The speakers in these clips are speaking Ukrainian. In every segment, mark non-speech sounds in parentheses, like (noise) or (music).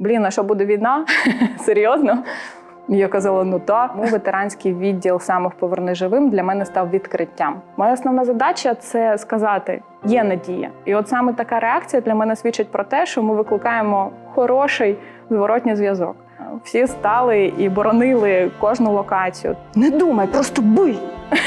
Блін, а що буде війна? (laughs) Серйозно? Я казала, ну так. Тому ветеранський відділ самих поверни живим для мене став відкриттям. Моя основна задача це сказати: є надія. І от саме така реакція для мене свідчить про те, що ми викликаємо хороший зворотній зв'язок. Всі стали і боронили кожну локацію. Не думай, просто бий. (laughs)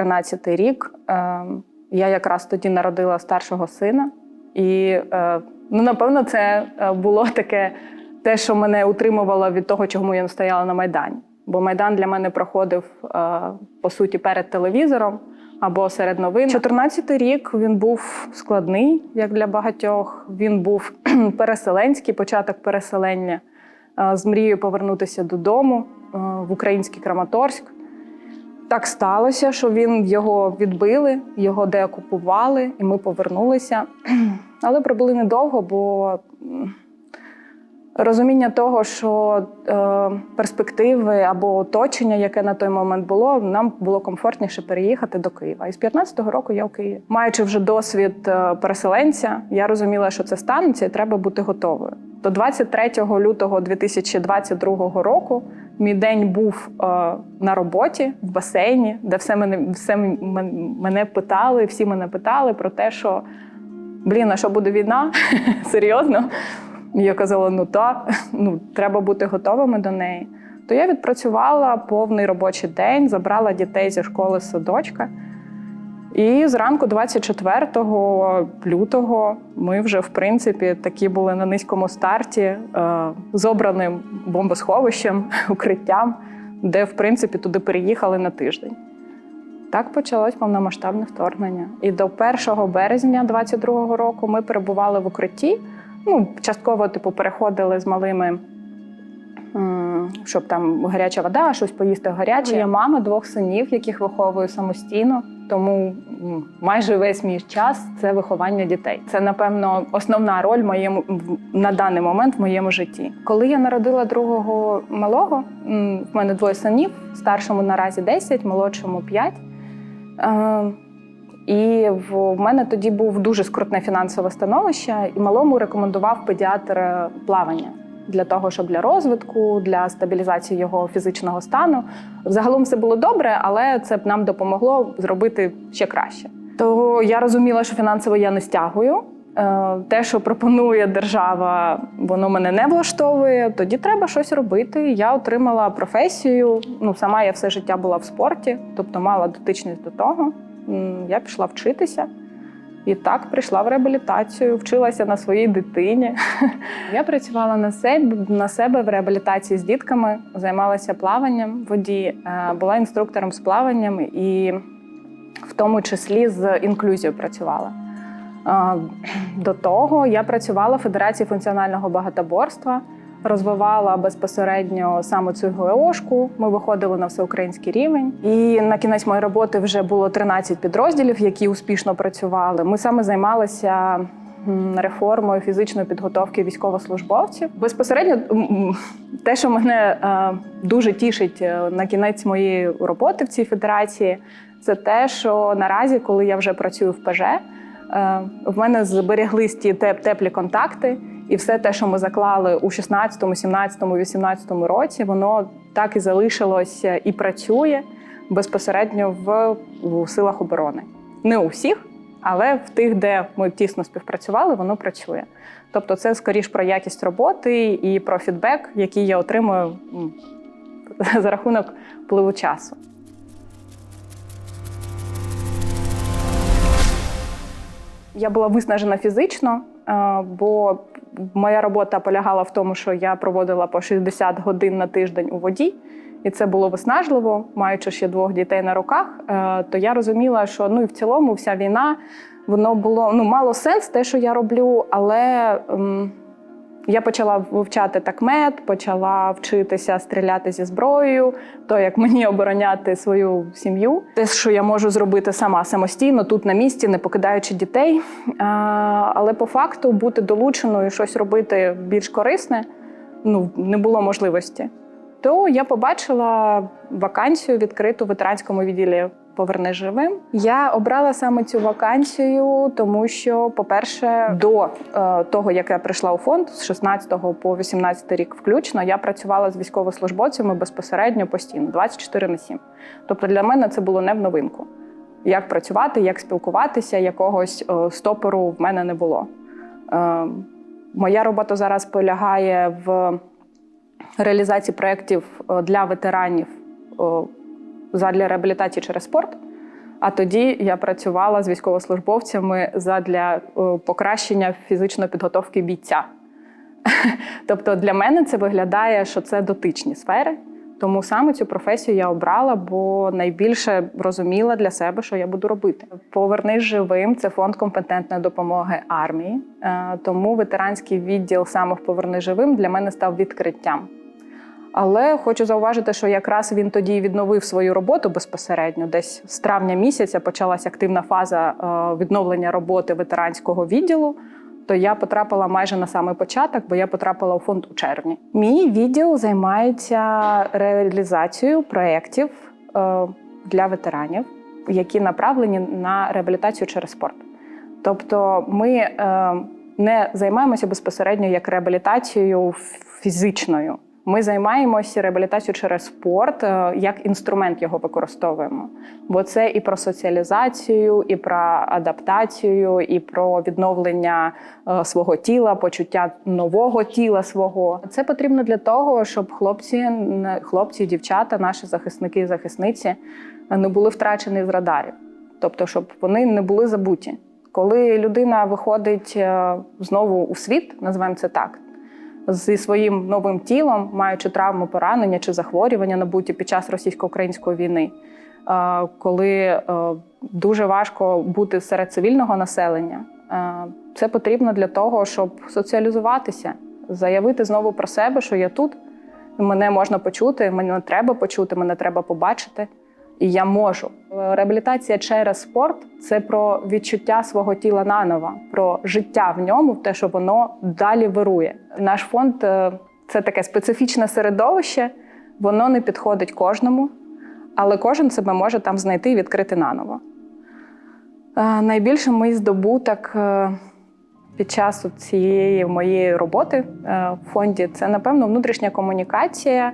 Тринадцятий рік. Е, я якраз тоді народила старшого сина, і е, ну, напевно, це е, було таке те, що мене утримувало від того, чому я не стояла на Майдані. Бо Майдан для мене проходив по суті перед телевізором або серед новин. 14-й рік він був складний, як для багатьох. Він був (clears throat) переселенський, початок переселення з мрією повернутися додому в український Краматорськ. Так сталося, що він його відбили, його деокупували, і ми повернулися. (clears throat) Але пробули недовго, бо розуміння того, що е, перспективи або оточення, яке на той момент було, нам було комфортніше переїхати до Києва. І з 15-го року я в Києві. Маючи вже досвід е, переселенця, я розуміла, що це станеться, і треба бути готовою. До 23 лютого 2022 року мій день був е, на роботі в басейні, де все мене все мене питали, всі мене питали про те, що блін, а що буде війна? (laughs) Серйозно? Я казала: ну так, ну треба бути готовими до неї. То я відпрацювала повний робочий день, забрала дітей зі школи садочка. І зранку, 24 лютого, ми вже в принципі такі були на низькому старті е, з обраним бомбосховищем, (laughs) укриттям, де в принципі туди переїхали на тиждень. Так почалось повномасштабне вторгнення. І до 1 березня 22-го року ми перебували в укритті. Ну, частково, типу, переходили з малими, щоб там гаряча вода, щось поїсти гаряче. Я мама двох синів, яких виховую самостійно. Тому майже весь мій час це виховання дітей. Це, напевно, основна роль моєму на даний момент в моєму житті. Коли я народила другого малого, в мене двоє синів, старшому наразі 10, молодшому 5. Е, і в мене тоді був дуже скрутне фінансове становище, і малому рекомендував педіатр е, плавання для того, щоб для розвитку, для стабілізації його фізичного стану. Загалом все було добре, але це б нам допомогло зробити ще краще. То я розуміла, що фінансово я не стягую. Е, Те, що пропонує держава, воно мене не влаштовує. Тоді треба щось робити. Я отримала професію. Ну, сама я все життя була в спорті, тобто мала дотичність до того. Я пішла вчитися. І так прийшла в реабілітацію, вчилася на своїй дитині. (laughs) Я працювала на себе на себе в реабілітації з дітками, займалася плаванням в воді, е, була інструктором з плаванням і в тому числі з інклюзією працювала. Е, До того я працювала в Федерації функціонального багатоборства, розвивала безпосередньо саме цю ГОшку. Ми виходили на всеукраїнський рівень. І на кінець моєї роботи вже було 13 підрозділів, які успішно працювали. Ми саме займалися реформою фізичної підготовки військовослужбовців. Безпосередньо те, що мене е, дуже тішить е, на кінець моєї роботи в цій федерації, це те, що наразі, коли я вже працюю в ПЖ, в мене зберіглись ті теплі контакти, і все те, що ми заклали у 16, 17, 18 році, воно так і залишилося і працює безпосередньо в, в силах оборони. Не у всіх, але в тих, де ми тісно співпрацювали, воно працює. Тобто, це скоріш про якість роботи і про фідбек, який я отримую (laughs) за рахунок впливу часу. Я була виснажена фізично, е, бо моя робота полягала в тому, що я проводила по 60 годин на тиждень у воді, і це було виснажливо, маючи ще двох дітей на руках. е, То я розуміла, що ну і в цілому вся війна воно було ну мало сенс те, що я роблю, але Я почала вивчати такмет, почала вчитися стріляти зі зброєю, то як мені обороняти свою сім'ю. Те, що я можу зробити сама самостійно, тут на місці, не покидаючи дітей. Але по факту бути долученою, щось робити більш корисне ну, не було можливості. То я побачила вакансію відкриту в ветеранському відділі Поверни живим. Я обрала саме цю вакансію, тому що, по-перше, до е, того, як я прийшла у фонд з 16 по 18 рік включно, я працювала з військовослужбовцями безпосередньо постійно, 24 на 7. Тобто для мене це було не в новинку. Як працювати, як спілкуватися, якогось е, стопору в мене не було. Е, моя робота зараз полягає в реалізації проєктів е, для ветеранів е, задля реабілітації через спорт. А тоді я працювала з військовослужбовцями задля е, покращення фізичної підготовки бійця. (laughs) Тобто для мене це виглядає, що це дотичні сфери. Тому саме цю професію я обрала, бо найбільше розуміла для себе, що я буду робити. Повернись живим це фонд компетентної допомоги армії. Е, Тому ветеранський відділ саме в Поверни живим для мене став відкриттям. Але хочу зауважити, що якраз він тоді відновив свою роботу безпосередньо. Десь з травня місяця почалася активна фаза е, відновлення роботи ветеранського відділу. То я потрапила майже на самий початок, бо я потрапила у фонд у червні. Мій відділ займається реалізацією проєктів е, для ветеранів, які направлені на реабілітацію через спорт. Тобто, ми е, не займаємося безпосередньо як реабілітацією фізичною. Ми займаємося реабілітацією через спорт, е, як інструмент його використовуємо. Бо це і про соціалізацію, і про адаптацію, і про відновлення е, свого тіла, почуття нового тіла свого. Це потрібно для того, щоб хлопці, хлопці, дівчата, наші захисники і захисниці не були втрачені з радарів, тобто, щоб вони не були забуті. Коли людина виходить е, знову у світ, називаємо це так, зі своїм новим тілом, маючи травму, поранення чи захворювання набуті під час російсько-української війни, е, коли е, дуже важко бути серед цивільного населення, е, це потрібно для того, щоб соціалізуватися, заявити знову про себе, що я тут, мене можна почути, мене треба почути, мене треба побачити. І я можу. Реабілітація через спорт це про відчуття свого тіла наново, про життя в ньому, те, що воно далі вирує. Наш фонд е, це таке специфічне середовище, воно не підходить кожному, але кожен себе може там знайти і відкрити наново. Е, Найбільший мій здобуток е, під час цієї моєї роботи е, в фонді це, напевно, внутрішня комунікація.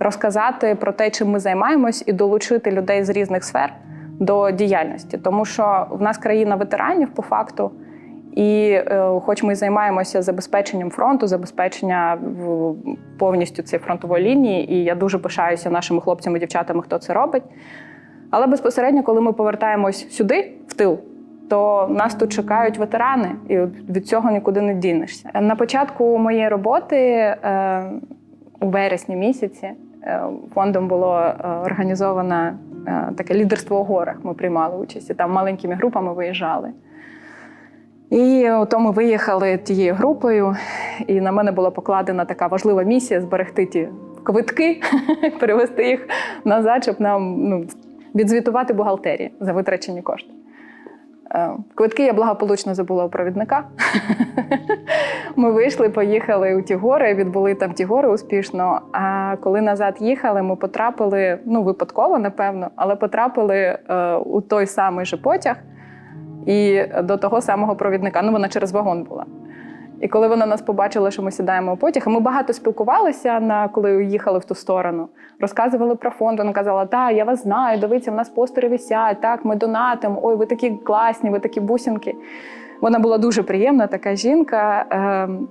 Розказати про те, чим ми займаємось, і долучити людей з різних сфер до діяльності, тому що в нас країна ветеранів по факту, і е, хоч ми займаємося забезпеченням фронту, забезпечення повністю цієї фронтової лінії, і я дуже пишаюся нашими хлопцями дівчатами, хто це робить. Але безпосередньо, коли ми повертаємось сюди, в тил, то нас тут чекають ветерани, і від цього нікуди не дінешся. На початку моєї роботи, е, у вересні місяці, фондом було е, організовано е, таке лідерство у горах. Ми приймали участь і там маленькими групами виїжджали. І ото ми виїхали тією групою, і на мене була покладена така важлива місія зберегти ті квитки, (laughs) перевести їх назад, щоб нам ну, відзвітувати бухгалтерії за витрачені кошти. Е, Квитки я благополучно забула у провідника. (laughs) Ми вийшли, поїхали у ті гори, відбули там ті гори успішно. А коли назад їхали, ми потрапили, ну випадково, напевно, але потрапили е, у той самий же потяг і до того самого провідника. Ну, вона через вагон була. І коли вона нас побачила, що ми сідаємо у потяг, ми багато спілкувалися на коли їхали в ту сторону, розказували про фонд. Вона казала: Так, я вас знаю, дивіться, в нас постери висять, так, ми донатимо. Ой, ви такі класні, ви такі бусинки. Вона була дуже приємна, така жінка. Ем,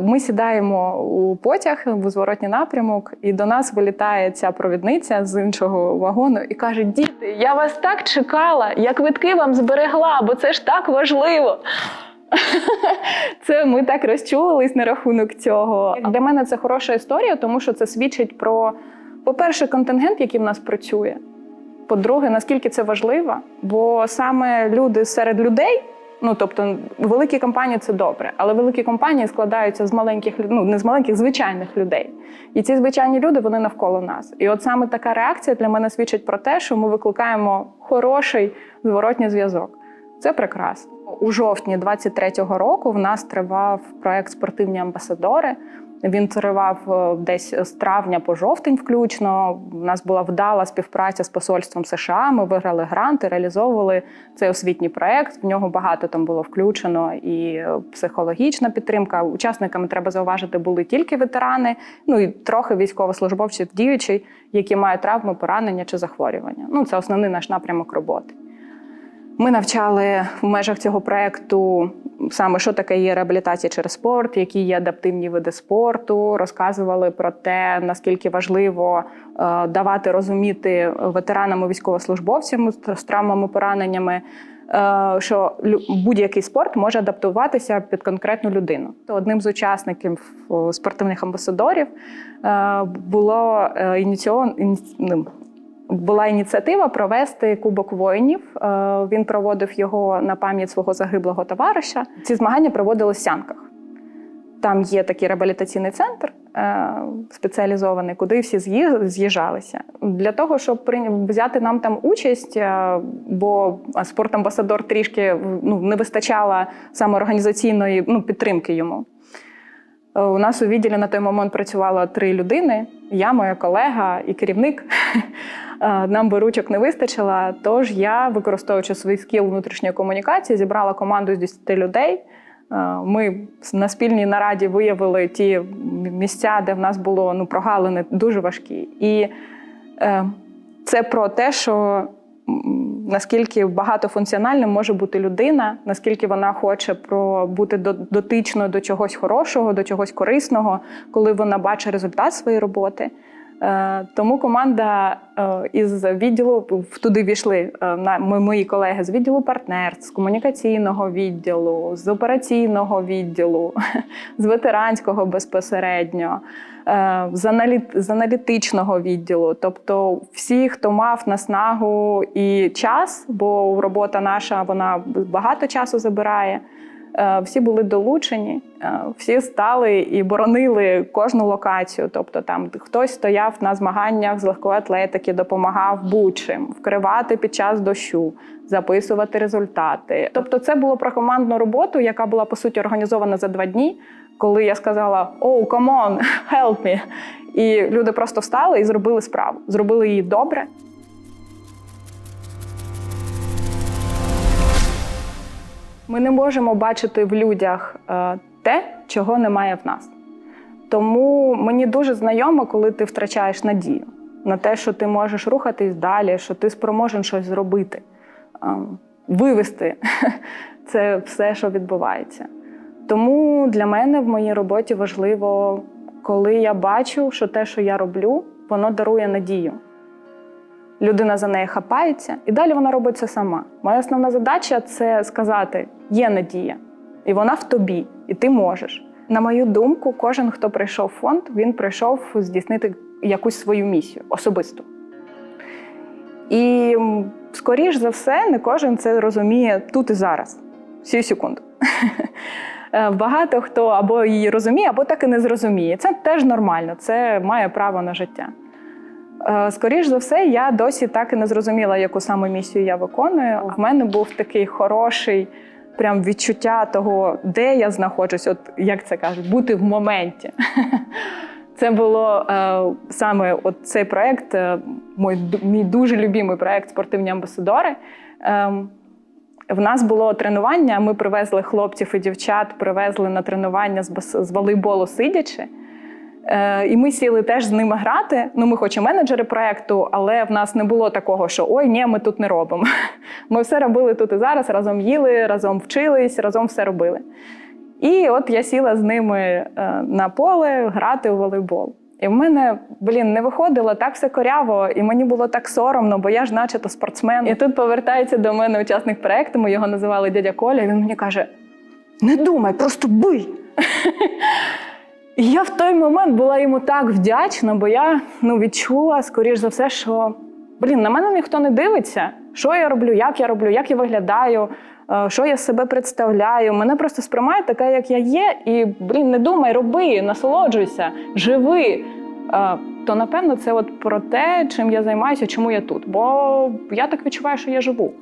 Ми сідаємо у потяг в зворотній напрямок, і до нас вилітає ця провідниця з іншого вагону і каже: Діти, я вас так чекала, я квитки вам зберегла, бо це ж так важливо. (laughs) Це ми так розчулились на рахунок цього. Для мене це хороша історія, тому що це свідчить про, по-перше, контингент, який в нас працює. По-друге, наскільки це важливо, бо саме люди серед людей Ну тобто, великі компанії це добре, але великі компанії складаються з маленьких ну не з маленьких звичайних людей. І ці звичайні люди вони навколо нас. І от саме така реакція для мене свідчить про те, що ми викликаємо хороший зворотній зв'язок. Це прекрасно. У жовтні 23-го року в нас тривав проект Спортивні амбасадори. Він тривав е, десь з травня по жовтень, включно. У нас була вдала співпраця з посольством США. Ми виграли гранти, реалізовували цей освітній проект. В нього багато там було включено і е, психологічна підтримка. Учасниками треба зауважити були тільки ветерани, ну і трохи військовослужбовців діючі, які мають травми, поранення чи захворювання. Ну це основний наш напрямок роботи. Ми навчали в межах цього проекту саме, що таке є реабілітація через спорт, які є адаптивні види спорту. Розказували про те, наскільки важливо е, давати розуміти ветеранам і військовослужбовцям з травмами, пораненнями. е, Що будь-який спорт може адаптуватися під конкретну людину. То одним з учасників спортивних амбасадорів е, було е, ініційовано іні- ну, була ініціатива провести Кубок воїнів. Е, Він проводив його на пам'ять свого загиблого товариша. Ці змагання проводили в Сянках. Там є такий реабілітаційний центр е, спеціалізований, куди всі з'ї- з'їжджалися. Для того, щоб взяти нам там участь, е, бо спортамбасадор трішки ну, не вистачало саме організаційної ну, підтримки йому. У нас у відділі на той момент працювало три людини: я, моя колега і керівник. (laughs) Е, Нам би ручок не вистачило. Тож я, використовуючи свій скіл внутрішньої комунікації, зібрала команду з 10 людей. Е, Ми на спільній нараді виявили ті місця, де в нас було ну, прогалини дуже важкі. І е, це про те, що наскільки багатофункціональним може бути людина, наскільки вона хоче бути дотичною до чогось хорошого, до чогось корисного, коли вона бачить результат своєї роботи. Е, Тому команда е, із відділу туди війшли е, ми- мої колеги з відділу партнерств, з комунікаційного відділу, з операційного відділу, (laughs) з ветеранського безпосередньо, з аналітичного відділу. Тобто, всі, хто мав наснагу і час, бо робота наша вона багато часу забирає. Е, Всі були долучені, е, всі стали і боронили кожну локацію. Тобто, там хтось стояв на змаганнях з легкої атлетики, допомагав будь-чим, вкривати під час дощу, записувати результати. Тобто, це було про командну роботу, яка була по суті організована за два дні. Коли я сказала «Oh, come on, (laughs) help me!» і люди просто встали і зробили справу, зробили її добре. Ми не можемо бачити в людях е, те, чого немає в нас. Тому мені дуже знайомо, коли ти втрачаєш надію на те, що ти можеш рухатись далі, що ти спроможен щось зробити, ем, вивести (laughs) це все, що відбувається. Тому для мене в моїй роботі важливо, коли я бачу, що те, що я роблю, воно дарує надію. Людина за неї хапається, і далі вона робить це сама. Моя основна задача це сказати: є надія, і вона в тобі, і ти можеш. На мою думку, кожен, хто прийшов в фонд, він прийшов здійснити якусь свою місію особисту. І скоріш за все, не кожен це розуміє тут і зараз, всю секунду. (laughs) Е, Багато хто або її розуміє, або так і не зрозуміє. Це теж нормально, це має право на життя. Е, Скоріш за все, я досі так і не зрозуміла, яку саме місію я виконую. В мене був такий хороший прям відчуття того, де я знаходжусь, от як це кажуть, бути в моменті. (laughs) Це було е, саме от цей проект, е, мій, мій дуже любимий проект Спортивні амбасадори. Ем, в нас було тренування. Ми привезли хлопців і дівчат, привезли на тренування з, з волейболу сидячи. Е, і ми сіли теж з ними грати. Ну, ми хоч і менеджери проекту, але в нас не було такого, що ой, ні, ми тут не робимо. (laughs) Ми все робили тут і зараз, разом їли, разом вчились, разом все робили. І от я сіла з ними е, на поле грати у волейбол. І в мене, блін, не виходило так все коряво, і мені було так соромно, бо я ж начебто спортсмен. І тут повертається до мене учасник проекту, ми його називали дядя Коля. і Він мені каже: не думай, просто бий. (laughs) І я в той момент була йому так вдячна, бо я ну, відчула, скоріш за все, що блін, на мене ніхто не дивиться, що я роблю, як я роблю, як я виглядаю, е, що я себе представляю. Мене просто сприймають така, як я є, і блін, не думай, роби, насолоджуйся, живи. Е, То напевно це от про те, чим я займаюся, чому я тут. Бо я так відчуваю, що я живу.